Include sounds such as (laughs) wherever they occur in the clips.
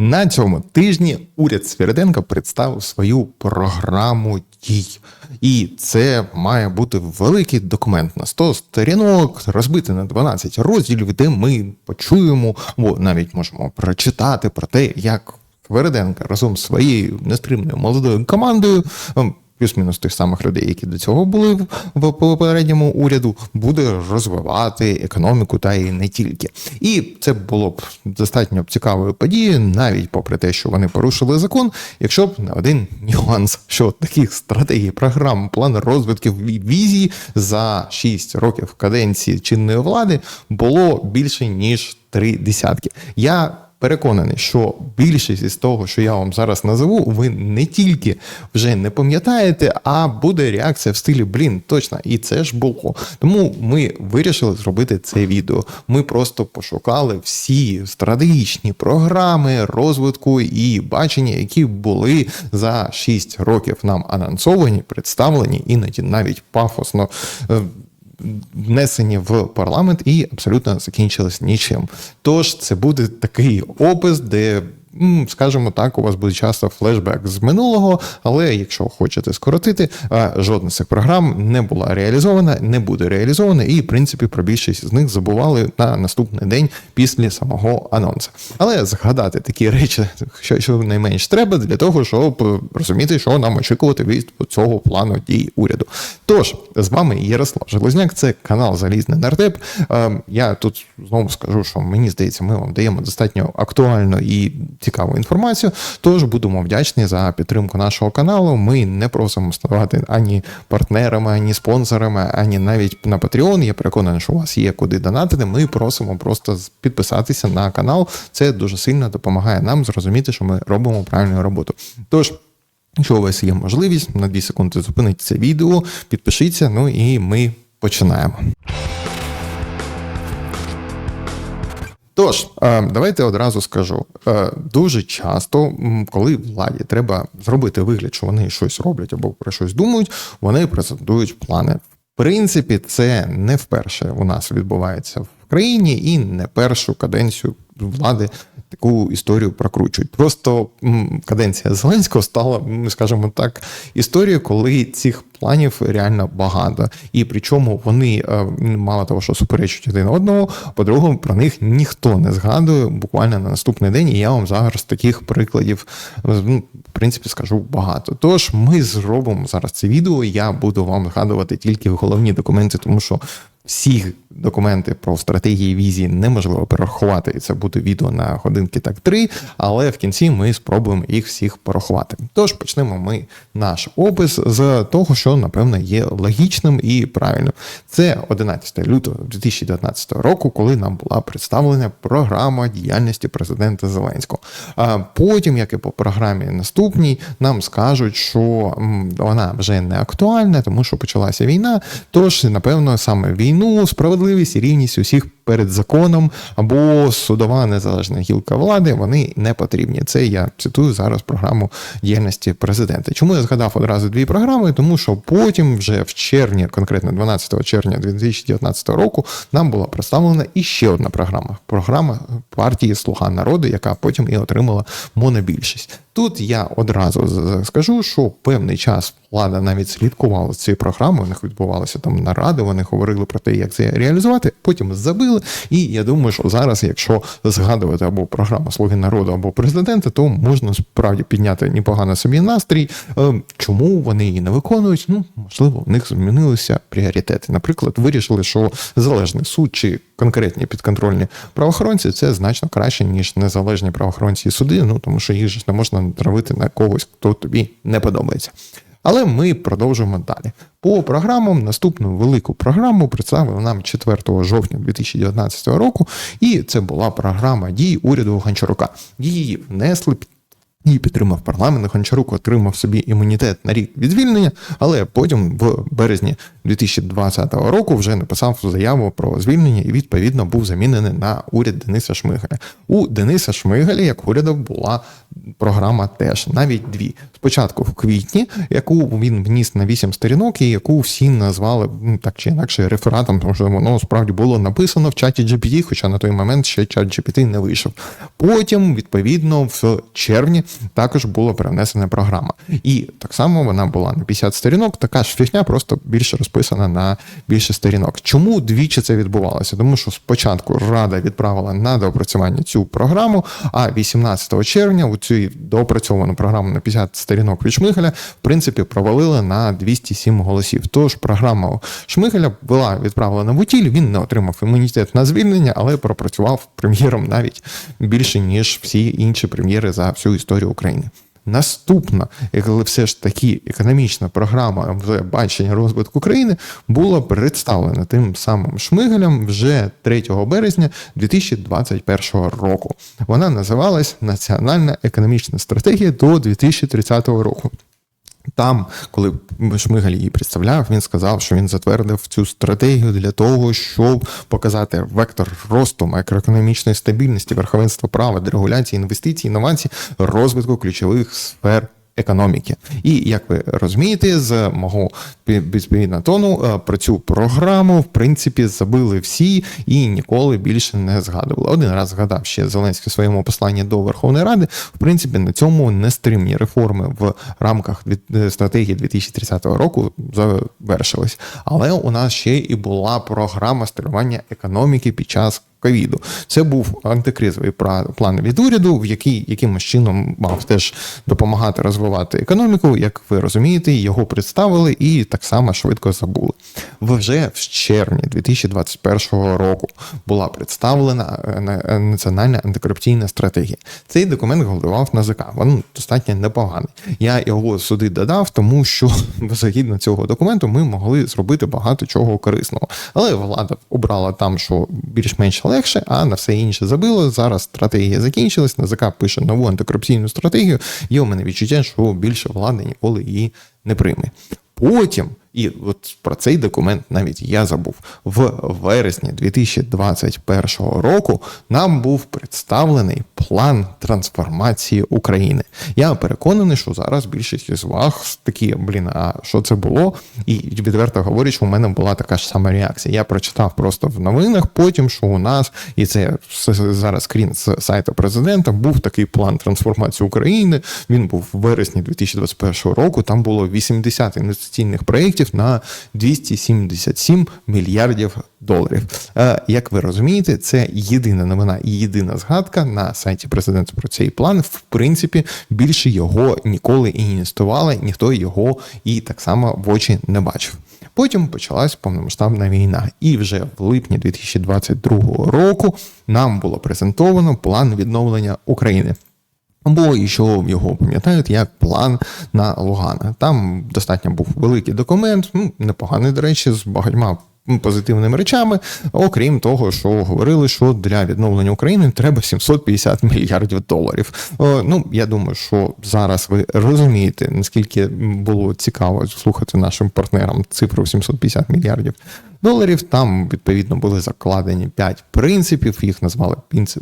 На цьому тижні уряд Свириденка представив свою програму дій. І це має бути великий документ на 100 сторінок, розбитий на 12 розділів, де ми почуємо, або навіть можемо прочитати про те, як Свириденка разом з своєю нестримною молодою командою. Плюс-мінус тих самих людей, які до цього були в- попередньому уряду, буде розвивати економіку та і не тільки. І це було б достатньо цікавою подією, навіть попри те, що вони порушили закон, якщо б не один нюанс, що таких стратегій, програм, плану розвитків візій за 6 років каденції чинної влади було більше ніж три десятки. Я переконаний, що більшість із того, що я вам зараз назову, ви не тільки вже не пам'ятаєте, а буде реакція в стилі блін, точно, і це ж було. Тому ми вирішили зробити це відео. Ми просто пошукали всі стратегічні програми розвитку і бачення, які були за 6 років нам анонсовані, представлені, іноді навіть пафосно. Внесені в парламент і абсолютно закінчились нічим. Тож це буде такий опис, де. Скажімо так, у вас буде часто флешбек з минулого, але якщо хочете скоротити, жодна з цих програм не була реалізована, не буде реалізована, і в принципі про більшість з них забували на наступний день після самого анонсу. Але згадати такі речі, що, найменш треба для того, щоб розуміти, що нам очікувати від цього плану дій уряду. Тож з вами Ярослав Железняк, це канал Залізний нардеп. Е, Я тут знову скажу, що мені здається, ми вам даємо достатньо актуальну і цікаву інформацію. Тож будемо вдячні за підтримку нашого каналу. Ми не просимо ставати ані партнерами, ані спонсорами, ані навіть на Patreon. Я переконаний, що у вас є куди донатити. Ми просимо просто підписатися на канал. Це дуже сильно допомагає нам зрозуміти, що ми робимо правильну роботу. Тож. Якщо у вас є можливість, на 2 секунди зупиніть це відео, підпишіться, ну і ми починаємо. Тож, е, давайте одразу скажу. Е, Дуже часто, коли владі треба зробити вигляд, що вони щось роблять або про щось думають, вони презентують плани. В принципі, це не вперше у нас відбувається в країні і не першу каденцію влади таку історію прокручують. Просто каденція Зеленського стала, скажімо так, історією, коли цих планів реально багато. І причому вони е, мало того, що суперечать один одному, по-друге, про них ніхто не згадує буквально на наступний день. І я вам зараз таких прикладів, е, ну, в принципі, скажу багато. Тож ми зробимо зараз це відео. Я буду вам згадувати тільки головні документи, тому що. Всі документи про стратегії візії неможливо перерахувати, і це буде відео на годинки так три. Але в кінці ми спробуємо їх всіх порахувати. Тож почнемо ми наш опис з того, що напевно є логічним і правильним. Це 11 лютого 2019 року, коли нам була представлена програма діяльності президента Зеленського. А потім, як і по програмі наступній, нам скажуть, що вона вже не актуальна, тому що почалася війна. Тож, напевно, саме війну, справедливість і рівність усіх перед законом або судова незалежна гілка влади вони не потрібні. Це я цитую зараз програму діяльності президента. Чому я згадав одразу дві програми? Тому що потім, вже в червні, конкретно 12 червня 2019 року, нам була представлена іще одна програма програма партії Слуга народу, яка потім і отримала монобільшість. Тут я одразу скажу, що певний час влада навіть слідкувала цією програмою. У них відбувалися там наради. Вони говорили про те, як це реалізувати. Потім забили. І я думаю, що зараз, якщо згадувати або програму Слуги народу, або президента, то можна справді підняти непогано собі настрій. Е, Чому вони її не виконують? Ну можливо, в них змінилися пріоритети. Наприклад, вирішили, що залежний суд чи конкретні підконтрольні правоохоронці це значно краще ніж незалежні правоохоронці і суди. Ну тому що їх ж не можна травити на когось, хто тобі не подобається. Але ми продовжуємо далі. По програмам наступну велику програму представили нам 4 жовтня 2019 року, і це була програма дій уряду Гончарука. Її внесли Її підтримав парламент. Гончарук отримав собі імунітет на рік від звільнення, але потім в березні 2020 року вже написав заяву про звільнення і відповідно був замінений на уряд Дениса Шмигаля. У Дениса Шмигаля, як уряду, була програма теж, навіть дві. Спочатку в квітні, яку він вніс на вісім сторінок, і яку всі назвали ну, так чи інакше рефератом, тому що воно справді було написано в чаті GPT, хоча на той момент ще чат GPT не вийшов. Потім, відповідно, в червні також була перенесена програма. І так само вона була на 50 сторінок, така ж фігня, просто більше розписана на більше сторінок. Чому двічі це відбувалося? Тому що спочатку Рада відправила на доопрацювання цю програму, а 18 червня у цю доопрацьовану програму на 50 сторінок від Шмигаля, в принципі, провалили на 207 голосів. Тож програма Шмигаля була відправлена в утіль, він не отримав імунітет на звільнення, але пропрацював прем'єром навіть більше, ніж всі інші прем'єри за всю історію України. Наступна, коли все ж таки економічна програма вже бачення розвитку країни була представлена тим самим Шмигелем вже 3 березня 2021 року. Вона називалась Національна економічна стратегія до 2030 року. Там, коли Шмигаль її представляв, він сказав, що він затвердив цю стратегію для того, щоб показати вектор росту макроекономічної стабільності, верховенства права, дерегуляції, інвестицій, інновацій, розвитку ключових сфер економіки. І як ви розумієте, з мого відповідно тону е, про цю програму в принципі забили всі і ніколи більше не згадували. Один раз згадав ще Зеленський в своєму посланні до Верховної Ради. В принципі, на цьому нестримні реформи в рамках е, стратегії 2030 року завершились. Але у нас ще і була програма стримування економіки під час ковіду. Це був антикризовий план від уряду, в який якимось чином мав теж допомагати розвивати економіку. Як ви розумієте, його представили і так само швидко забули. Вже в червні 2021 року була представлена е, е, національна антикорупційна стратегія. Цей документ головував НАЗК. Він достатньо непоганий. Я його сюди додав, тому що (laughs) згідно цього документу ми могли зробити багато чого корисного. Але влада обрала там, що більш-менш легше, а на все інше забило. Зараз стратегія закінчилась. НАЗК пише нову антикорупційну стратегію. Є у мене відчуття, що більше влади ніколи її не прийме. Потім і от про цей документ навіть я забув. В вересні 2021 року нам був представлений план трансформації України. Я переконаний, що зараз більшість із вас такі, блін, а що це було? І відверто говорячи, у мене була така ж сама реакція. Я прочитав просто в новинах, потім що у нас, і це зараз скрін з сайту президента, був такий план трансформації України. Він був в вересні 2021 року. Там було 80 інвестиційних проєктів на 277 мільярдів доларів. Е, як ви розумієте, це єдина новина і єдина згадка на сайті президента про цей план. В принципі, більше його ніколи і не інвестували, ніхто його і так само в очі не бачив. Потім почалась повномасштабна війна, і вже в липні 2022 року нам було презентовано план відновлення України. Бо що його пам'ятають як план на Лугана. Там достатньо був великий документ, ну непоганий, до речі, з багатьма позитивними речами, окрім того, що говорили, що для відновлення України треба 750 мільярдів доларів. Ну я думаю, що зараз ви розумієте, наскільки було цікаво слухати нашим партнерам цифру 750 мільярдів доларів. Там відповідно були закладені 5 принципів. Їх назвали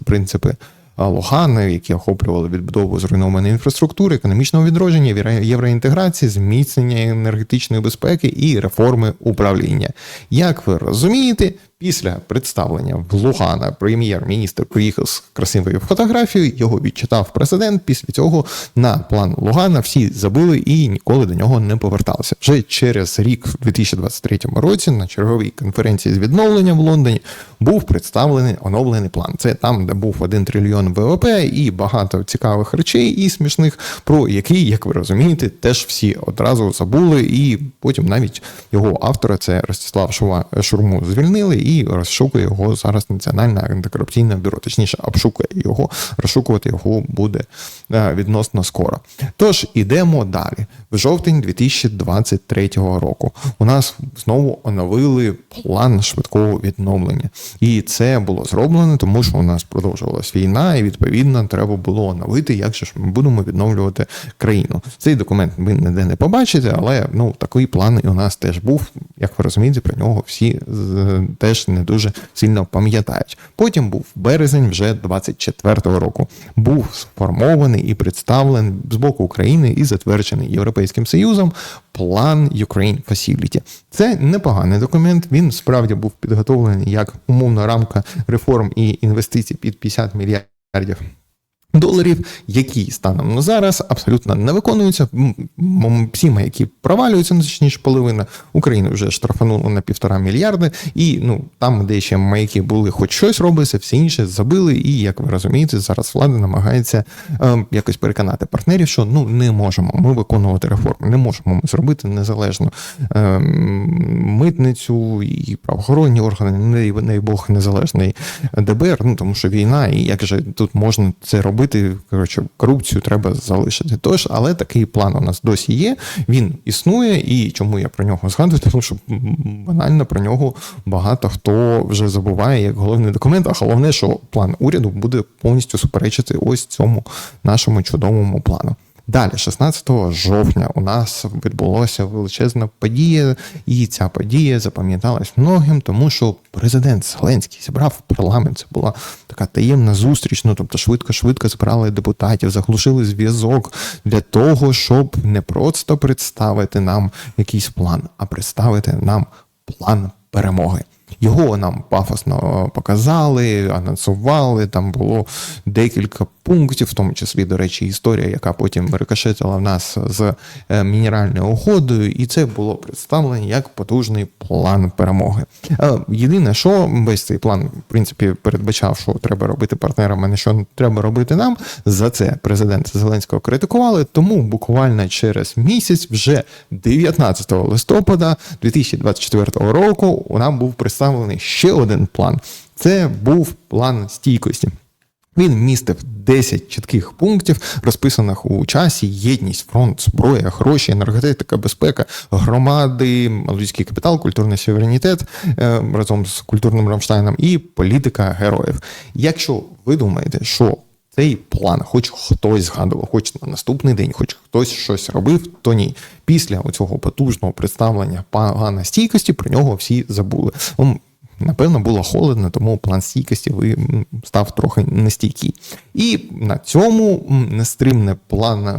принципи. Лохани, які охоплювали відбудову зруйнованої інфраструктури, економічного відродження, євроінтеграції, зміцнення енергетичної безпеки і реформи управління. Як ви розумієте, Після представлення в Лугана прем'єр-міністр приїхав з красивою фотографією. Його відчитав президент. Після цього на план Лугана всі забули і ніколи до нього не поверталися. Вже через рік, в 2023 році, на черговій конференції з відновлення в Лондоні був представлений оновлений план. Це там, де був 1 трильйон ВВП і багато цікавих речей і смішних, про які, як ви розумієте, теж всі одразу забули. І потім навіть його автора, це Ростислав Шурму, звільнили і розшукує його зараз Національне антикорупційне бюро. Точніше, обшукує його, розшукувати його буде е, відносно скоро. Тож ідемо далі. В жовтень 2023 року у нас знову оновили план швидкого відновлення, і це було зроблено, тому що у нас продовжувалась війна, і відповідно треба було оновити, як же ж ми будемо відновлювати країну. Цей документ ви ніде не побачите, але ну такий план і у нас теж був. Як ви розумієте, про нього всі теж теж не дуже сильно пам'ятають. Потім був березень вже 24-го року. Був сформований і представлений з боку України і затверджений Європейським Союзом план Ukraine Facility. Це непоганий документ. Він справді був підготовлений як умовна рамка реформ і інвестицій під 50 мільярдів доларів, які станом на зараз абсолютно не виконуються. Всі маяки провалюються, ну, точніше половина України вже штрафануло на півтора мільярди, і ну там, де ще маяки були, хоч щось робиться, всі інше забили. І як ви розумієте, зараз влада намагається е, якось переконати партнерів, що ну не можемо ми виконувати реформи, не можемо ми зробити незалежну е, митницю і правоохоронні органи, не дай Бог незалежний ДБР. Ну тому що війна, і як же тут можна це робити? Робити. Коротше, корупцію треба залишити. Тож, але такий план у нас досі є. Він існує, і чому я про нього згадую? (laughs) Тому що банально про нього багато хто вже забуває як головний документ. А головне, що план уряду буде повністю суперечити ось цьому нашому чудовому плану. Далі, 16 жовтня, у нас відбулося величезна подія, і ця подія запам'яталась многим, тому що президент Зеленський зібрав парламент. Це була така таємна зустріч. Ну тобто, швидко-швидко збирали депутатів, заглушили зв'язок для того, щоб не просто представити нам якийсь план, а представити нам план перемоги. Його нам пафосно показали, анонсували. Там було декілька пунктів, в тому числі, до речі, історія, яка потім рикошетила в нас з е, мінеральною угодою, і це було представлено як потужний план перемоги. Е, єдине, що весь цей план, в принципі, передбачав, що треба робити партнерам, а не що треба робити нам. За це президента Зеленського критикували. Тому буквально через місяць, вже 19 листопада 2024 року, у нам був представлений ще один план. Це був план стійкості. Він містив 10 чітких пунктів, розписаних у часі: єдність, фронт, зброя, гроші, енергетика, безпека, громади, людський капітал, культурний суверенітет е, разом з культурним Рамштайном і політика героїв. Якщо ви думаєте, що цей план, хоч хтось згадував, хоч на наступний день, хоч хтось щось робив, то ні. Після цього потужного представлення пана стійкості про нього всі забули. Напевно, було холодно, тому план стійкості став трохи нестійкий. І на цьому нестримне планна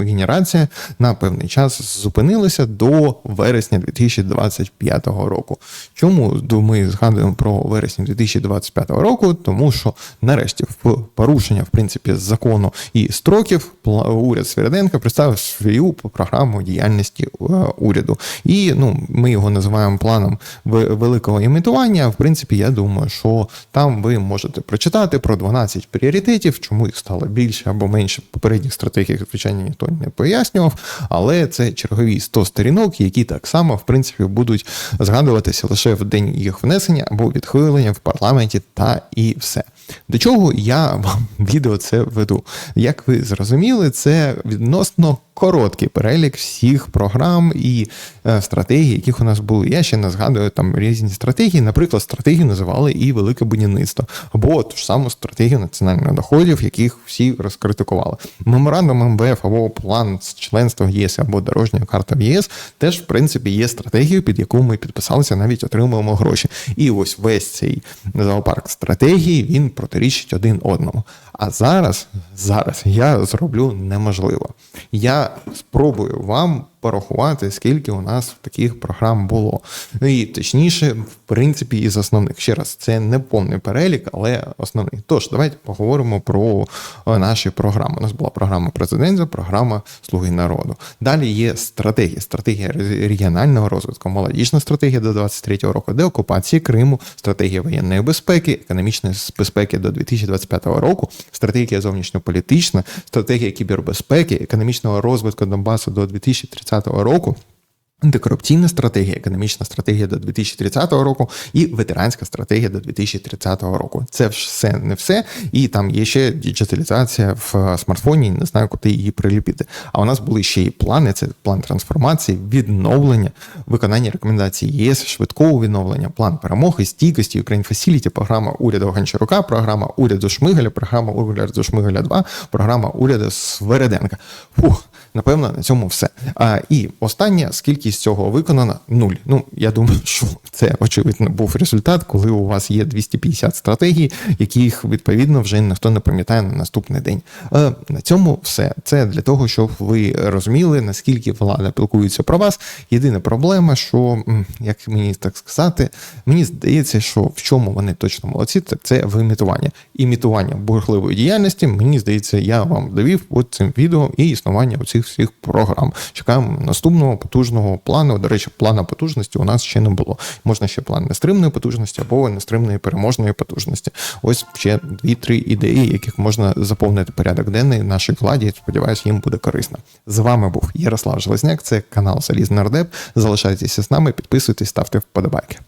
генерація на певний час зупинилася до вересня 2025 року. Чому ми згадуємо про вересня 2025 року? Тому що нарешті в порушення в принципі закону і строків уряд Свириденка представив свою програму діяльності е, уряду. І ну, ми його називаємо планом великого імітування посилання. В принципі, я думаю, що там ви можете прочитати про 12 пріоритетів, чому їх стало більше або менше в попередніх стратегіях, звичайно, ніхто не пояснював. Але це чергові 100 сторінок, які так само в принципі будуть згадуватися лише в день їх внесення або відхилення в парламенті, та і все. До чого я вам (laughs) відео це веду? Як ви зрозуміли, це відносно короткий перелік всіх програм і е, стратегій, яких у нас були. Я ще не згадую там різні стратегії. Наприклад, стратегію називали і велике будівництво, або ту ж саму стратегію національних доходів, яких всі розкритикували. Меморандум МВФ або план з членства в ЄС або дорожня карта в ЄС теж в принципі є стратегією, під яку ми підписалися, навіть отримуємо гроші. І ось весь цей зоопарк стратегії він протирічить один одному. А зараз, зараз я зроблю неможливо. Я спробую вам порахувати, скільки у нас таких програм було. Ну і точніше, в принципі, із основних. Ще раз, це не повний перелік, але основний. Тож, давайте поговоримо про е, наші програми. У нас була програма президента, програма Слуги народу. Далі є стратегія, стратегія регіонального розвитку, молодіжна стратегія до 23-го року, деокупації Криму, стратегія воєнної безпеки, економічної безпеки до 2025 року, стратегія зовнішньополітична, стратегія кібербезпеки, економічного розвитку Донбасу до 2030 2030 року. Антикорупційна стратегія, економічна стратегія до 2030 року і ветеранська стратегія до 2030 року. Це все не все, і там є ще діджиталізація в смартфоні. Не знаю, куди її приліпити. А у нас були ще й плани: це план трансформації, відновлення, виконання рекомендацій ЄС, швидкого відновлення, план перемоги, стійкості, Ukraine Facility, програма уряду Гончарука, програма уряду Шмигаля, програма уряду Шмигаля 2, програма уряду Свереденка. Фух, напевно, на цьому все. А, І остання скільки кількість цього виконана нуль. Ну я думаю, що це очевидно був результат, коли у вас є 250 стратегій, яких відповідно вже ніхто не пам'ятає на наступний день. Е, На цьому все. Це для того, щоб ви розуміли, наскільки влада пілкується про вас. Єдина проблема, що як мені так сказати, мені здається, що в чому вони точно молодці, це в імітування. Імітування бурхливої діяльності. Мені здається, я вам довів от цим відео і існування оцих всіх програм. Чекаємо наступного потужного плану. До речі, плана потужності у нас ще не було. Можна ще план нестримної потужності або нестримної переможної потужності. Ось ще дві-три ідеї, яких можна заповнити порядок денний нашій владі. Сподіваюсь, їм буде корисно. З вами був Ярослав Железняк. Це канал Залізний Нардеп. Залишайтеся з нами, підписуйтесь, ставте вподобайки.